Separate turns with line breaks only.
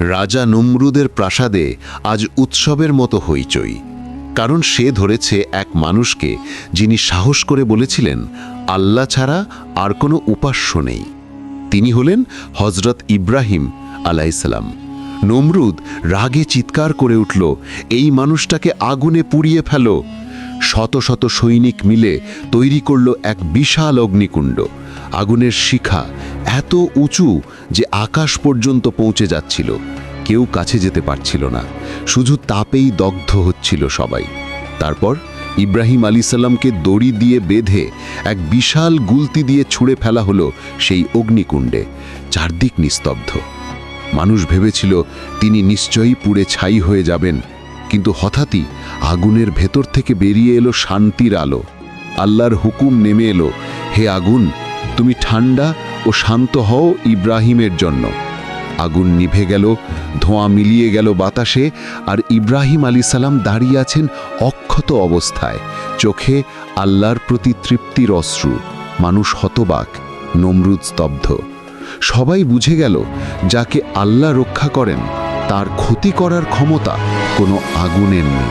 রাজা নমরুদের প্রাসাদে আজ উৎসবের মতো হইচই, কারণ সে ধরেছে এক মানুষকে যিনি সাহস করে বলেছিলেন, আল্লাহ ছাড়া আর কোনো উপাস্য নেই। তিনি হলেন হজরত ইব্রাহিম আলাইসালাম নমরুদ রাগে চিৎকার করে উঠল, এই মানুষটাকে আগুনে পুড়িয়ে ফেল। শত শত সৈনিক মিলে তৈরি করল এক বিশাল অগ্নিকুণ্ড। আগুনের শিখা এত উঁচু যে আকাশ পর্যন্ত পৌঁছে যাচ্ছিল। কেউ কাছে যেতে পারছিল না। শুধু তাপেই দগ্ধ হচ্ছিল সবাই। তারপর ইব্রাহিম আলী সাল্লামকে দড়ি দিয়ে বেঁধে এক বিশাল গুলতি দিয়ে ছুঁড়ে ফেলা হলো সেই অগ্নিকুণ্ডে। চারদিক নিস্তব্ধ। মানুষ ভেবেছিল, তিনি নিশ্চয়ই পুড়ে ছাই হয়ে যাবেন। কিন্তু হঠাৎই আগুনের ভেতর থেকে বেরিয়ে এলো শান্তির আলো। আল্লাহর হুকুম নেমে এলো, হে আগুন তুমি ঠান্ডা ও শান্ত হও ইব্রাহিমের জন্য। আগুন নিভে গেল, ধোঁয়া মিলিয়ে গেল বাতাসে, আর ইব্রাহিম আলী সালাম দাঁড়িয়ে আছেন অক্ষত অবস্থায়। চোখে আল্লাহর প্রতি তৃপ্তির অশ্রু, মানুষ হতবাক, নমরুদ স্তব্ধ। সবাই বুঝে গেল, যাকে আল্লাহ রক্ষা করেন, তার ক্ষতি করার ক্ষমতা কোনো আগুনের নেই।